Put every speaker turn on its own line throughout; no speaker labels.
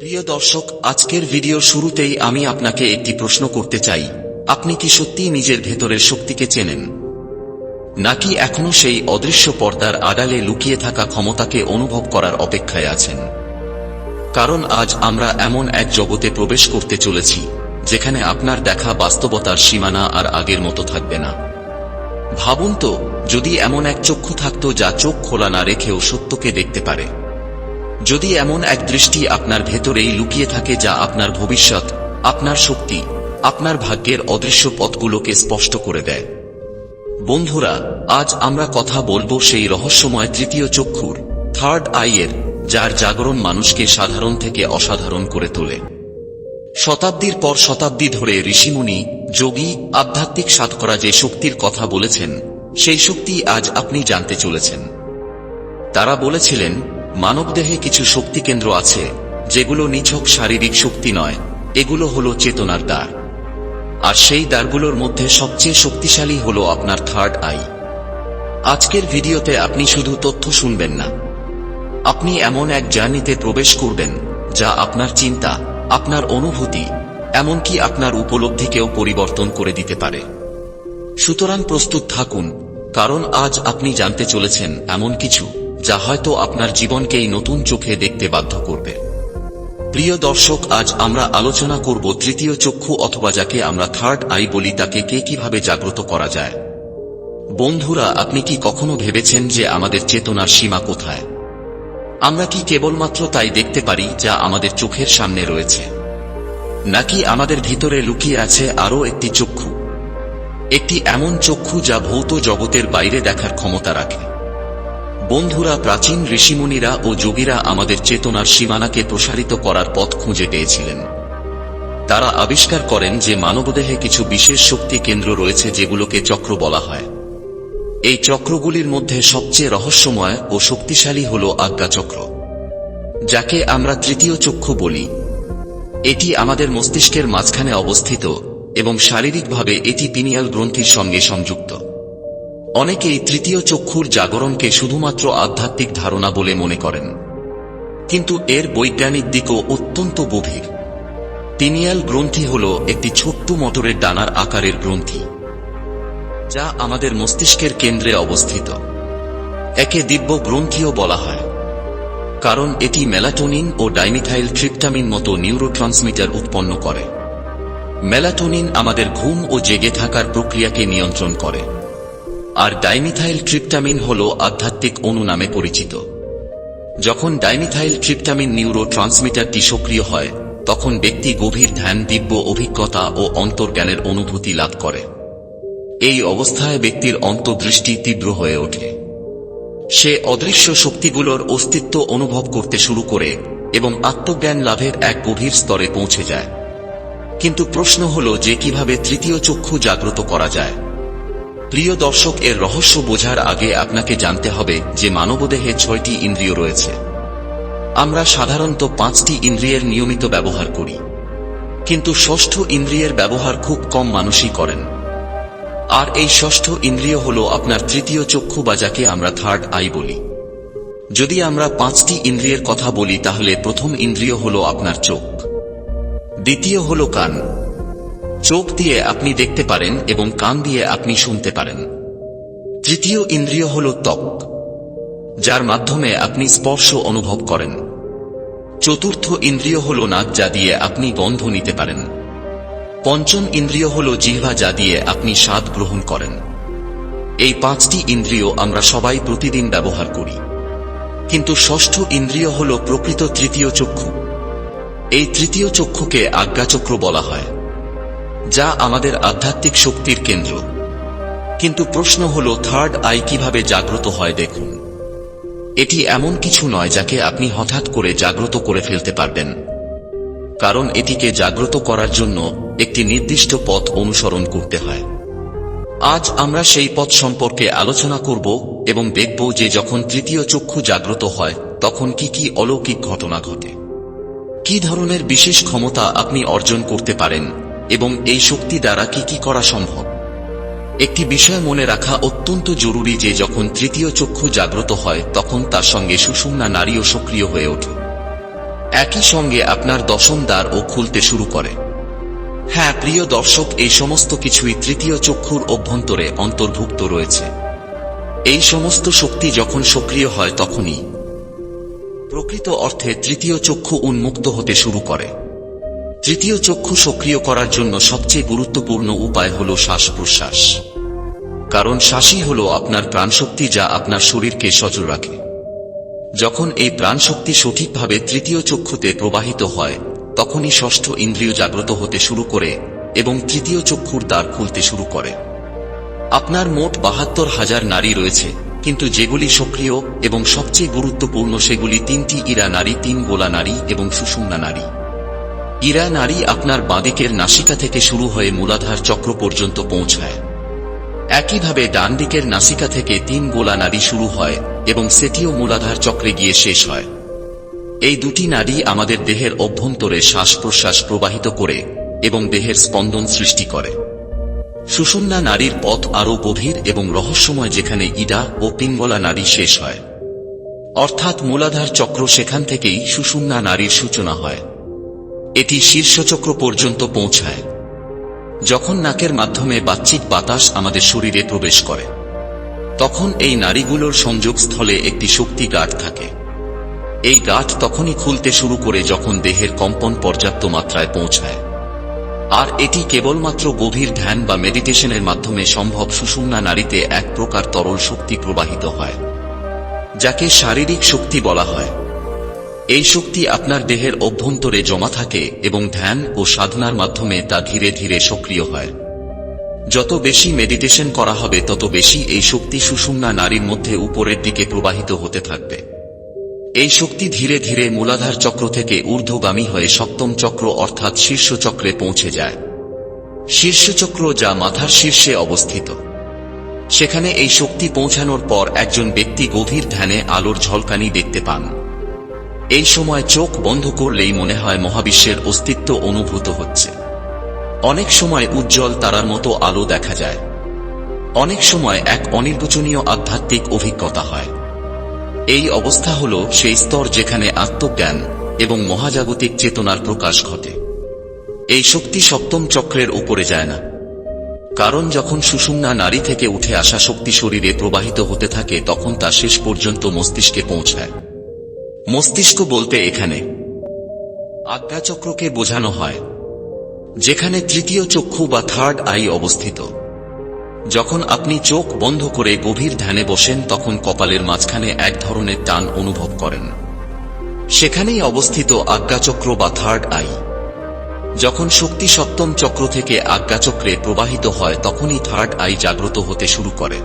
প্রিয় দর্শক, আজকের ভিডিও শুরুতেই আমি আপনাকে একটি প্রশ্ন করতে চাই। আপনি কি সত্যিই নিজের ভেতরের শক্তিকে চেনেন? নাকি এখনও সেই অদৃশ্য পর্দার আড়ালে লুকিয়ে থাকা ক্ষমতাকে অনুভব করার অপেক্ষায় আছেন? কারণ আজ আমরা এমন এক জগতে প্রবেশ করতে চলেছি, যেখানে আপনার দেখা বাস্তবতার সীমানা আর আগের মতো থাকবে না। ভাবুন তো, যদি এমন এক চক্ষু থাকত যা চোখ খোলা না রেখেও সত্যকে দেখতে পারে যদি এমন এক দৃষ্টি আপনার ভেতরেই লুকিয়ে থাকে যা আপনার ভবিষ্যৎ, আপনার শক্তি, আপনার ভাগ্যের অদৃশ্য পথগুলোকে স্পষ্ট করে দেয়। বন্ধুরা, আজ আমরা কথা বলব সেই রহস্যময় তৃতীয় চক্ষুর থার্ড আইয়ের, যার জাগরণ মানুষকে সাধারণ থেকে অসাধারণ করে তোলে। শতাব্দীর পর শতাব্দী ধরে ঋষিমুনি, যোগী, আধ্যাত্মিক সাধকরা যে শক্তির কথা বলেছেন, সেই শক্তি আজ আপনি জানতে চলেছেন। তারা বলেছিলেন মানবদেহে কিছু শক্তি কেন্দ্র আছে, যেগুলো নিছক শারীরিক শক্তি নয়। এগুলো হলো চেতনার দ্বার। আর সেই দ্বারগুলোর মধ্যে সবচেয়ে শক্তিশালী হলো আপনার থার্ড আই আজকের ভিডিওতে আপনি শুধু তথ্য শুনবেন না। আপনি এমন এক জার্নিতে প্রবেশ করবেন, যা আপনার চিন্তা, আপনার অনুভূতি, এমনকি আপনার উপলব্ধিকেও পরিবর্তন করে দিতে পারে। সুতরাং প্রস্তুত থাকুন, কারণ আজ আপনি জানতে চলেছেন এমন কিছু। যা হয়তো আপনার জীবনকেই নতুন চোখে দেখতে বাধ্য করবে। প্রিয় দর্শক, আজ আমরা আলোচনা করব তৃতীয় চক্ষু অথবা যাকে আমরা থার্ড আই বলি, তাকে কে কীভাবে জাগ্রত করা যায়। বন্ধুরা, আপনি কি কখনো ভেবেছেন যে আমাদের চেতনার সীমা কোথায়? আমরা কি কেবলমাত্র তাই দেখতে পারি যা আমাদের চোখের সামনে রয়েছে? নাকি আমাদের ভিতরে লুকিয়ে আছে আরও একটি চক্ষু? একটি এমন চক্ষু যা ভৌত জগতের বাইরে দেখার ক্ষমতা রাখে। বন্ধুরা, প্রাচীন ঋষিমুনিরা ও যোগীরা আমাদের চেতনার সীমানাকে প্রসারিত করার পথ খুঁজে পেয়েছিলেন। তারা আবিষ্কার করেন যে মানবদেহে কিছু বিশেষ শক্তি কেন্দ্র রয়েছে যেগুলোকে চক্র বলা হয়। এই চক্রগুলির মধ্যে সবচেয়ে রহস্যময় ও শক্তিশালী হল আজ্ঞাচক্র, যাকে আমরা তৃতীয় চক্ষু বলি। এটি আমাদের মস্তিষ্কের মাঝখানে অবস্থিত এবং শারীরিকভাবে এটি পিনিয়াল গ্রন্থির সঙ্গে সংযুক্ত। অনেকেই তৃতীয় চক্ষুর জাগরণকে শুধুমাত্র আধ্যাত্মিক ধারণা বলে মনে করেন। কিন্তু এর বৈজ্ঞানিক দিকও অত্যন্ত গভীর। পিনিয়াল গ্রন্থি হল একটি ছোট্ট মটরের ডানার আকারের গ্রন্থি, যা আমাদের মস্তিষ্কের কেন্দ্রে অবস্থিত। একে দিব্য গ্রন্থিও বলা হয়, কারণ এটি মেলাটোনিন ও ডাইমিথাইল ট্রিপটামিন মতো নিউরোট্রান্সমিটার উৎপন্ন করে। মেলাটোনিন আমাদের ঘুম ও জেগে থাকার প্রক্রিয়াকে নিয়ন্ত্রণ করে। আর ডাইমিথাইল ট্রিপটামিন হল আধ্যাত্মিক অণু নামে পরিচিত। যখন ডাইমিথাইল ট্রিপটামিন নিউরো ট্রান্সমিটারটি সক্রিয় হয়, তখন ব্যক্তি গভীর ধ্যান, দিব্য অভিজ্ঞতা ও অন্তর্জ্ঞানের অনুভূতি লাভ করে। এই অবস্থায় ব্যক্তির অন্তর্দৃষ্টি তীব্র হয়ে ওঠে। সে অদৃশ্য শক্তিগুলোর অস্তিত্ব অনুভব করতে শুরু করে এবং আত্মজ্ঞান লাভের এক গভীর স্তরে পৌঁছে যায়। কিন্তু প্রশ্ন হল যে কীভাবে তৃতীয় চক্ষু জাগ্রত করা যায়। প্রিয় দর্শক, এর রহস্য বোঝার আগে আপনাকে জানতে হবে যে মানবদেহে ছয়টি ইন্দ্রিয় রয়েছে। আমরা সাধারণত পাঁচটি ইন্দ্রিয়ের নিয়মিত ব্যবহার করি। কিন্তু ষষ্ঠ ইন্দ্রিয়ের ব্যবহার খুব কম মানুষই করেন। আর এই ষষ্ঠ ইন্দ্রিয় হল আপনার তৃতীয় চক্ষু বা যাকে আমরা থার্ড আই বলি। যদি আমরা পাঁচটি ইন্দ্রিয়ের কথা বলি, তাহলে প্রথম ইন্দ্রিয় হল আপনার চোখ। দ্বিতীয় হল কান। চোখ দিয়ে আপনি দেখতে পারেন এবং কান দিয়ে আপনি শুনতে পারেন। তৃতীয় ইন্দ্রিয় হল ত্বক, যার মাধ্যমে আপনি স্পর্শ অনুভব করেন। চতুর্থ ইন্দ্রিয় হল নাক, যা দিয়ে আপনি গন্ধ নিতে পারেন। পঞ্চম ইন্দ্রিয় হল জিহ্বা, যা দিয়ে আপনি স্বাদ গ্রহণ করেন। এই পাঁচটি ইন্দ্রিয় আমরা সবাই প্রতিদিন ব্যবহার করি। কিন্তু ষষ্ঠ ইন্দ্রিয় হল প্রকৃত তৃতীয় চক্ষু। এই তৃতীয় চক্ষুকে আজ্ঞাচক্র বলা হয়। যা আমাদের আধ্যাত্মিক শক্তির কেন্দ্র। কিন্তু প্রশ্ন হল থার্ড আই কীভাবে জাগ্রত হয় দেখুন। এটি এমন কিছু নয় যাকে আপনি হঠাৎ করে জাগ্রত করে ফেলতে পারবেন। কারণ এটিকে জাগ্রত করার জন্য একটি নির্দিষ্ট পথ অনুসরণ করতে হয়। আজ আমরা সেই পথ সম্পর্কে আলোচনা করব এবং দেখব যে যখন তৃতীয় চক্ষু জাগ্রত হয়, তখন কি কি অলৌকিক ঘটনা ঘটে। কি ধরনের বিশেষ ক্ষমতা আপনি অর্জন করতে পারেন? এবং এই শক্তি দ্বারা কি কি করা সম্ভব? একটি বিষয় মনে রাখা অত্যন্ত জরুরি যে যখন তৃতীয় চক্ষু জাগ্রত হয়, তখন তার সঙ্গে সুষুম্না নারীও সক্রিয় হয়ে ওঠে। একই সঙ্গে আপনার দশম দ্বারও খুলতে শুরু করে। হ্যাঁ প্রিয় দর্শক, এই সমস্ত কিছুই তৃতীয় চক্ষুর অভ্যন্তরে অন্তর্ভুক্ত রয়েছে। এই সমস্ত শক্তি যখন সক্রিয় হয়, তখনই প্রকৃত অর্থে তৃতীয় চক্ষু উন্মুক্ত হতে শুরু করে। তৃতীয় চক্ষু সক্রিয় করার জন্য সবচেয়ে গুরুত্বপূর্ণ উপায় হল শ্বাস প্রশ্বাস কারণ শ্বাসই হল আপনার প্রাণশক্তি যা আপনার শরীরকে সচল রাখে। যখন এই প্রাণশক্তি সঠিকভাবে তৃতীয় চক্ষুতে প্রবাহিত হয়, তখনই ষষ্ঠ ইন্দ্রিয় জাগ্রত হতে শুরু করে এবং তৃতীয় চক্ষুর দ্বার খুলতে শুরু করে। আপনার মোট বাহাত্তর হাজার নারী রয়েছে, কিন্তু যেগুলি সক্রিয় এবং সবচেয়ে গুরুত্বপূর্ণ সেগুলি তিনটি ইরা নারী, তিন গোলা নারী এবং সুষুম্না নারী। ইরা নারী আপনার বাঁদিকের নাসিকা থেকে শুরু হয়ে মূলাধার চক্র পর্যন্ত পৌঁছায়। একইভাবে ডান দিকের নাসিকা থেকে তিন গোলা নারী শুরু হয় এবং সেটিও মূলাধার চক্রে গিয়ে শেষ হয়। এই দুটি নারী আমাদের দেহের অভ্যন্তরে শ্বাস প্রশ্বাস প্রবাহিত করে এবং দেহের স্পন্দন সৃষ্টি করে। সুষুম্না নারীর পথ আরও গভীর এবং রহস্যময় যেখানে ইডা ও পিঙ্গলা নারী শেষ হয়। অর্থাৎ মূলাধার চক্র সেখান থেকেই সুষুম্না নারীর সূচনা হয়। এটি শীর্ষচক্র পর্যন্ত পৌঁছায়, যখন নাকের মাধ্যমে বাচ্চিক বাতাস আমাদের শরীরে প্রবেশ করে। তখন এই নারীগুলোর সংযোগস্থলে একটি শক্তি গাঁট থাকে। এই গাঠ তখনই খুলতে শুরু করে যখন দেহের কম্পন পর্যাপ্ত মাত্রায় পৌঁছায়। আর এটি কেবলমাত্র গভীর ধ্যান বা মেডিটেশনের মাধ্যমে সম্ভব সুষুম্না নারীতে এক প্রকার তরল শক্তি প্রবাহিত হয়, যাকে শারীরিক শক্তি বলা হয়। এই শক্তি আপনার দেহের অভ্যন্তরে জমা থাকে এবং ধ্যান ও সাধনার মাধ্যমে তা ধীরে ধীরে সক্রিয় হয়। যত বেশি মেডিটেশন করা হবে, তত বেশি এই শক্তি সুষুম্না নারীর মধ্যে উপরের দিকে প্রবাহিত হতে থাকবে। এই শক্তি ধীরে ধীরে মূলাধার চক্র থেকে ঊর্ধ্বগামী হয়ে সপ্তম চক্র অর্থাৎ শীর্ষচক্রে পৌঁছে যায়। শীর্ষচক্র যা মাথার শীর্ষে অবস্থিত। সেখানে এই শক্তি পৌঁছানোর পর একজন ব্যক্তি গভীর ধ্যানে আলোর ঝলকানি দেখতে পান। এই সময় চোখ বন্ধ করলেই মনে হয় মহাবিশ্বের অস্তিত্ব অনুভূত হচ্ছে। অনেক সময় উজ্জ্বল তারার মতো আলো দেখা যায়। অনেক সময় এক অনির্বচনীয় আধ্যাত্মিক অভিজ্ঞতা হয়। এই অবস্থা হল সেই স্তর যেখানে আত্মজ্ঞান এবং মহাজাগতিক চেতনার প্রকাশ ঘটে। এই শক্তি সপ্তম চক্রের উপরে যায় না। কারণ যখন সুষুম্না নারী থেকে উঠে আসা শক্তি শরীরে প্রবাহিত হতে থাকে, তখন তা শেষ পর্যন্ত মস্তিষ্কে পৌঁছায়। মস্তিষ্ক বলতে এখানে। আজ্ঞাচক্রকে বোঝানো হয়, যেখানে তৃতীয় চক্ষু বা থার্ড আই অবস্থিত। যখন আপনি চোখ বন্ধ করে গভীর ধ্যানে বসেন, তখন কপালের মাঝখানে এক ধরনের টান অনুভব করেন। সেখানেই অবস্থিত আজ্ঞাচক্র বা থার্ড আই যখন শক্তি সপ্তম চক্র থেকে আজ্ঞাচক্রে প্রবাহিত হয়, তখনই থার্ড আই জাগ্রত হতে শুরু করে।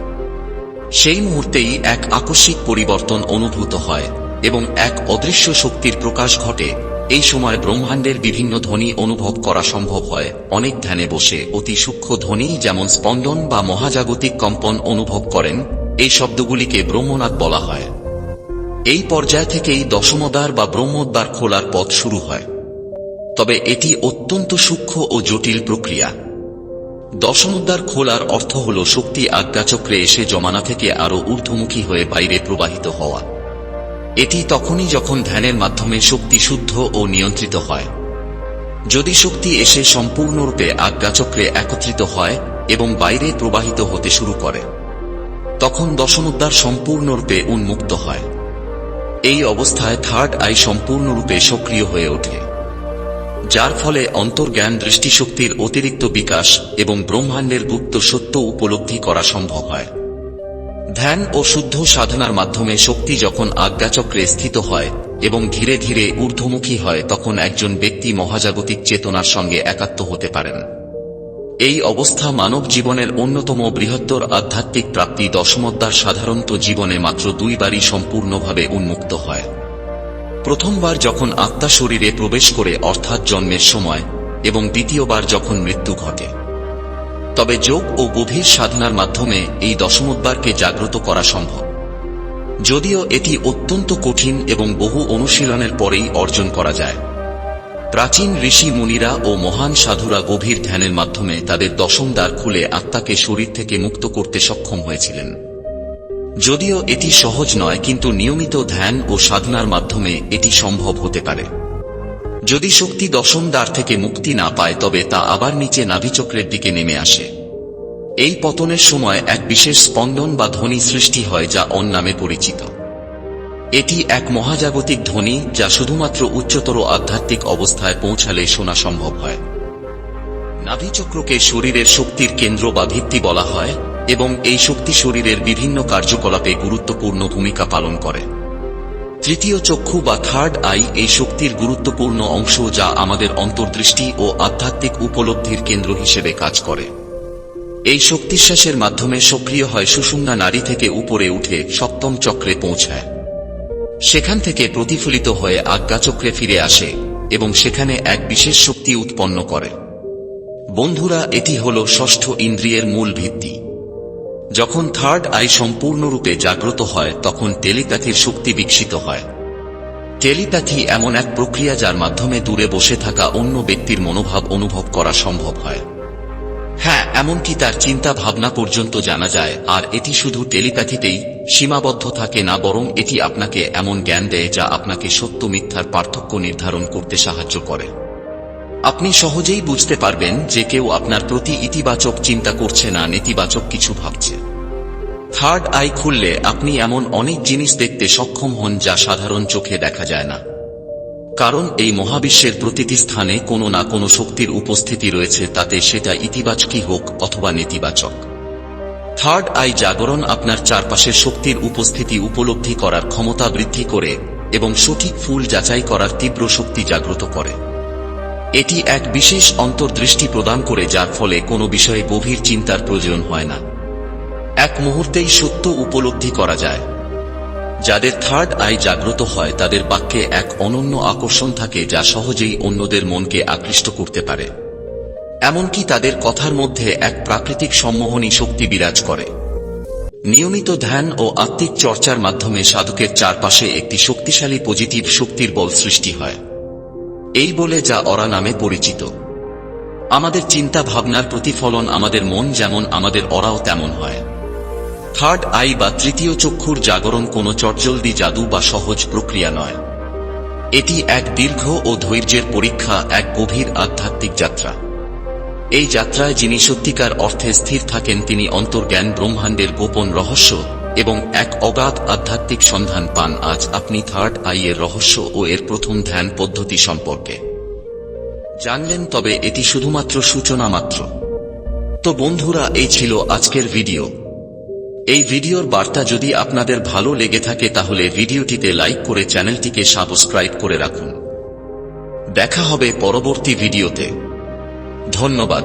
সেই মুহূর্তেই এক আকস্মিক পরিবর্তন অনুভূত হয়। এবং এক অদৃশ্য শক্তির প্রকাশ ঘটে। এই সময় ব্রহ্মাণ্ডের বিভিন্ন ধ্বনি অনুভব করা সম্ভব হয়। অনেক ধ্যানে বসে অতি সূক্ষ্ম ধ্বনি যেমন স্পন্দন বা মহাজাগতিক কম্পন অনুভব করেন, এই শব্দগুলিকে ব্রহ্মনাথ বলা হয়। এই পর্যায় থেকেই দশমদ্বার বা ব্রহ্মদ্বার খোলার পথ শুরু হয়। তবে এটি অত্যন্ত সূক্ষ্ম ও জটিল প্রক্রিয়া। দশমদ্বার খোলার অর্থ হল শক্তি আজ্ঞাচক্রে এসে জমানা থেকে আরও ঊর্ধ্বমুখী হয়ে বাইরে প্রবাহিত হওয়া। এটি তখনই যখন ধ্যানের মাধ্যমে শক্তি শুদ্ধ ও নিয়ন্ত্রিত হয়। যদি শক্তি এসে সম্পূর্ণরূপে আজ্ঞাচক্রে একত্রিত হয় এবং বাইরে প্রবাহিত হতে শুরু করে, তখন দশমোদ্বার সম্পূর্ণরূপে উন্মুক্ত হয়। এই অবস্থায় থার্ড আই সম্পূর্ণরূপে সক্রিয় হয়ে ওঠে, যার ফলে অন্তর্জ্ঞান দৃষ্টিশক্তির অতিরিক্ত বিকাশ এবং ব্রহ্মাণ্ডের গুপ্ত সত্য উপলব্ধি করা সম্ভব হয়। ধ্যান ও শুদ্ধ সাধনার মাধ্যমে শক্তি যখন আজ্ঞাচক্রে স্থিত হয় এবং ধীরে ধীরে ঊর্ধ্বমুখী হয়, তখন একজন ব্যক্তি মহাজাগতিক চেতনার সঙ্গে একাত্ম হতে পারেন। এই অবস্থা মানব জীবনের অন্যতম বৃহত্তর আধ্যাত্মিক প্রাপ্তি দশমদ্বার সাধারণত জীবনে মাত্র দুইবারই সম্পূর্ণভাবে উন্মুক্ত হয়। প্রথমবার যখন আত্মা শরীরে প্রবেশ করে অর্থাৎ জন্মের সময় এবং দ্বিতীয়বার যখন মৃত্যু ঘটে। তবে যোগ ও গভীর সাধনার মাধ্যমে এই দশমোদ্বারকে জাগ্রত করা সম্ভব। যদিও এটি অত্যন্ত কঠিন এবং বহু অনুশীলনের পরেই অর্জন করা যায়। প্রাচীন ঋষি মুনিরা ও মহান সাধুরা গভীর ধ্যানের মাধ্যমে তাদের দশম দ্বার খুলে আত্মাকে শরীর থেকে মুক্ত করতে সক্ষম হয়েছিলেন। যদিও এটি সহজ নয়, কিন্তু নিয়মিত ধ্যান ও সাধনার মাধ্যমে এটি সম্ভব হতে পারে। যদি শক্তি দশম দ্বার থেকে মুক্তি না পায়, তবে তা আবার নিচে নাভিচক্রের দিকে নেমে আসে। এই পতনের সময় এক বিশেষ স্পন্দন বা ধ্বনি সৃষ্টি হয় যা অন নামে পরিচিত। এটি এক মহাজাগতিক ধ্বনি যা শুধুমাত্র উচ্চতর আধ্যাত্মিক অবস্থায় পৌঁছালে শোনা সম্ভব হয়। নাভিচক্রকে শরীরের শক্তির কেন্দ্র বা ভিত্তি বলা হয় এবং এই শক্তি শরীরের বিভিন্ন কার্যকলাপে গুরুত্বপূর্ণ ভূমিকা পালন করে। তৃতীয় চক্ষু বা থার্ড আই এই শক্তির গুরুত্বপূর্ণ অংশ যা আমাদের অন্তর্দৃষ্টি ও আধ্যাত্মিক উপলব্ধির কেন্দ্র হিসেবে কাজ করে। এই শক্তিশ্বাসের মাধ্যমে সক্রিয় হয় সুষুম্না নারী থেকে উপরে উঠে সপ্তম চক্রে পৌঁছায়। সেখান থেকে প্রতিফলিত হয়ে আজ্ঞাচক্রে ফিরে আসে এবং সেখানে এক বিশেষ শক্তি উৎপন্ন করে। বন্ধুরা, এটি হল ষষ্ঠ ইন্দ্রিয়ের মূল ভিত্তি। যখন থার্ড আই সম্পূর্ণরূপে জাগ্রত হয়, তখন টেলিপ্যাথির শক্তি বিকশিত হয়। টেলিপ্যাথি এমন এক প্রক্রিয়া যার মাধ্যমে দূরে বসে থাকা অন্য ব্যক্তির মনোভাব অনুভব করা সম্ভব হয়। হ্যাঁ এমনকি তার চিন্তা ভাবনা পর্যন্ত জানা যায়, আর এটি শুধু টেলিপ্যাথিতেই সীমাবদ্ধ থাকে না, বরং এটি আপনাকে এমন জ্ঞান দেয় যা আপনাকে সত্য মিথ্যার পার্থক্য নির্ধারণ করতে সাহায্য করে। আপনি সহজেই বুঝতে পারবেন যে কেউ আপনার প্রতি ইতিবাচক চিন্তা করছে না, নেতিবাচক কিছু ভাবছে। থার্ড আই খুললে আপনি এমন অনেক জিনিস দেখতে সক্ষম হন যা সাধারণ চোখে দেখা যায় না। কারণ এই মহাবিশ্বের প্রতিটি স্থানে কোনো না কোনো শক্তির উপস্থিতি রয়েছে, তাতে সেটা ইতিবাচকই হোক অথবা নেতিবাচক। থার্ড আই জাগরণ আপনার চারপাশের শক্তির উপস্থিতি উপলব্ধি করার ক্ষমতা বৃদ্ধি করে এবং সঠিক ফুল যাচাই করার তীব্র শক্তি জাগ্রত করে। এটি এক বিশেষ অন্তর্দৃষ্টি প্রদান করে যার ফলে কোনো বিষয়ে গভীর চিন্তার প্রয়োজন হয় না। এক মুহূর্তেই সত্য উপলব্ধি করা যায়। যাদের থার্ড আই জাগ্রত হয়, তাদের বাক্যে এক অনন্য আকর্ষণ থাকে যা সহজেই অন্যদের মনকে আকৃষ্ট করতে পারে। এমনকি তাদের কথার মধ্যে এক প্রাকৃতিক সম্মোহনী শক্তি বিরাজ করে। নিয়মিত ধ্যান ও আত্মিক চর্চার মাধ্যমে সাধকের চারপাশে একটি শক্তিশালী পজিটিভ শক্তির বল সৃষ্টি হয়। এই বলে যা অরা নামে পরিচিত। আমাদের চিন্তা ভাবনার প্রতিফলন আমাদের মন যেমন আমাদের অরাও তেমন হয়। থার্ড আই বা তৃতীয় চক্ষুর জাগরণ কোনো চটজলদি জাদু বা সহজ প্রক্রিয়া নয়। এটি এক দীর্ঘ ও ধৈর্যের পরীক্ষা, এক গভীর আধ্যাত্মিক যাত্রা। এই যাত্রায় যিনি সত্যিকার অর্থে স্থির থাকেন, তিনি অন্তর্জ্ঞান ব্রহ্মাণ্ডের গোপন রহস্য এবং এক অগাধ আধ্যাত্মিক সন্ধান পান আজ আপনি থার্ড আই এর রহস্য ও এর প্রথম ধ্যান পদ্ধতি সম্পর্কে। জানলেন তবে এটি শুধুমাত্র সূচনা মাত্র। তো বন্ধুরা, এই ছিল আজকের ভিডিও এই ভিডিওর বার্তা যদি আপনাদের ভালো লেগে থাকে তাহলে ভিডিওটিতে লাইক করে চ্যানেলটিকে সাবস্ক্রাইব করে রাখুন। দেখা হবে পরবর্তী ভিডিওতে ধন্যবাদ।